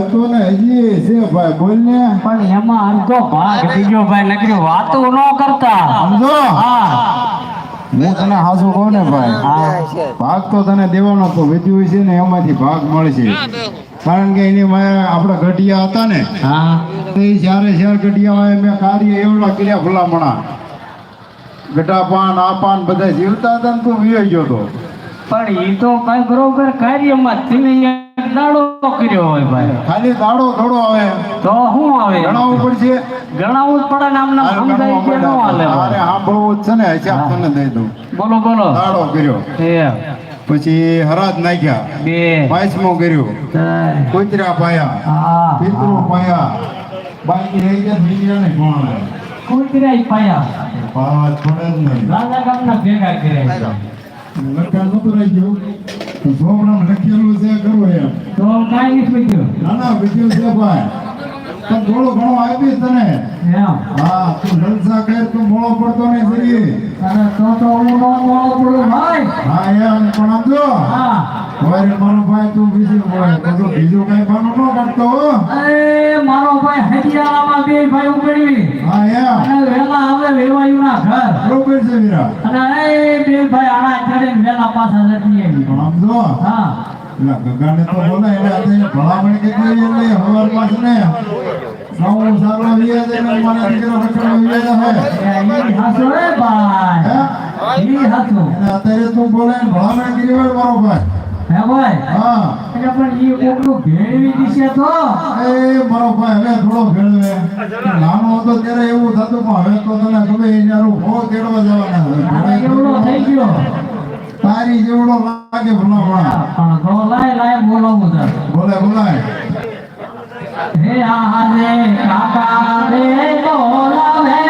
હતો ને હજી છે ભાઈ બોલ ને પણ એમાં અડધો ભાગ બીજો ભાઈ વાતું ન કરતા હું તને હાસુ કહું ને ભાઈ ભાગ તો તને દેવાનો તો વિધ્યું છે ને, એમાંથી ભાગ મળશે. કારણ કે એની માએ આપણા ગઢિયા હતા ને હા. એ જ્યારે ચાર ગઢિયા હોય મેં કાર્ય એવડા કર્યા ભલામણા. ગઢા પાન આ પાન બધા જીવતા હતા ને તું વિયો ગયો તો. પણ એ તો કઈ બરોબર કાર્યમાં તમે દાડો કર્યો હોય ભાઈ. ખાલી દાડો થોડો આવે. તો શું આવે? ગણાવવું પડશે. ગણાવવું જ પડે ને આમને હારે સમજાય કે ન હાલે અરે સાંભળવું જ છે ને હિસાબ આપણને દઈ દઉં. બોલો બોલો. દાડો કર્યો. એક પછી હરાજ નાખ્યા. બે. પાંચમો કર્યો. કુતરા પાયા. પિતરો પાયા. બાકી રહી ગયા બીજા ને કોણ કુતરાય પાયા? પાવા છોડે જ નહીં. રાજા ગામના ભેગા કર્યા લખા નતું રહી ગયું છોકરામાં લખેલું છે કરવું એમ. તો કાંઈ નથી લખ્યું. ના ના છે ભાઈ. પણ થોડો ઘણો આપીશ તને. હા તું જલસા કર તું મોળો પડતો નહીં જરી. અને તો તો હું નો મોળો પડું ભાઈ. હા એમ પણ આમ જો. હા. હવે મારો ભાઈ તું બીજું બોલે બધું બીજું કઈ બાનો નો કરતો હો. મારો ભાઈ હરિયાણામાં બે ભાઈ ઉપડી હા એમ અને વેલા આવે વેવાયુના ઘર. બરોબર છે વીરા. અને એ બે ભાઈ આણા ચડીને વેલા પાછા જતી આવી પણ આમ જો. હા. એટલે ગગાને તો બોલે એટલે ભલામણ કેટલી એટલે હવાર પાસ ને નવું સારું વીએ છે ને મને દીકરો રખડવા વીએ છે. ઈ હાચું રે ભાઈ હે? ઈ અને અત્યારે તું બોલે કરી હોય મારો ભાઈ. હે ભાઈ? હા. એટલે પણ ઈ કોકનું ભેળવી દિશે તો. એ મારો ભાઈ હવે થોડો ભેળવે. નાનો હતો ત્યારે એવું થતું પણ હવે તો તને ગમે એ ભો તેડવા જવાના આને થઈ ગયો. તારી જેવડો લાગે ભલા પણ. તો લાય લાય બોલાવું છે બોલે બોલાય. હે આને કાકા રે બોલાવે નીકળાયા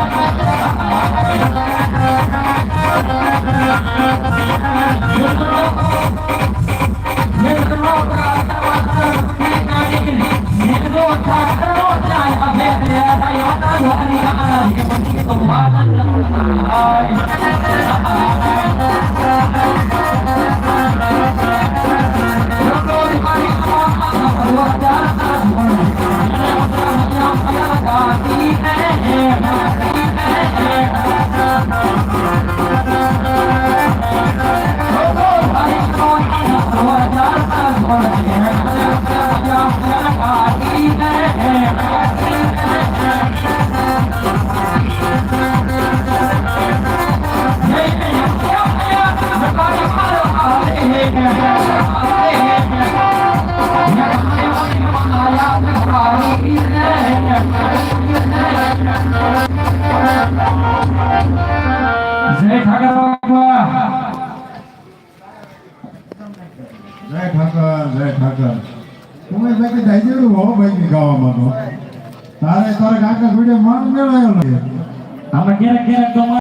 Ay, જય ઠાકર બાપા. જય ઠાકર જય ઠાકર. તમે કે થઈ ગયું હો ભાઈ ગાવામાં તો. તારે તારે કાકા ગુડે માન મેળાયો ને આમાં ક્યારેક ક્યારેક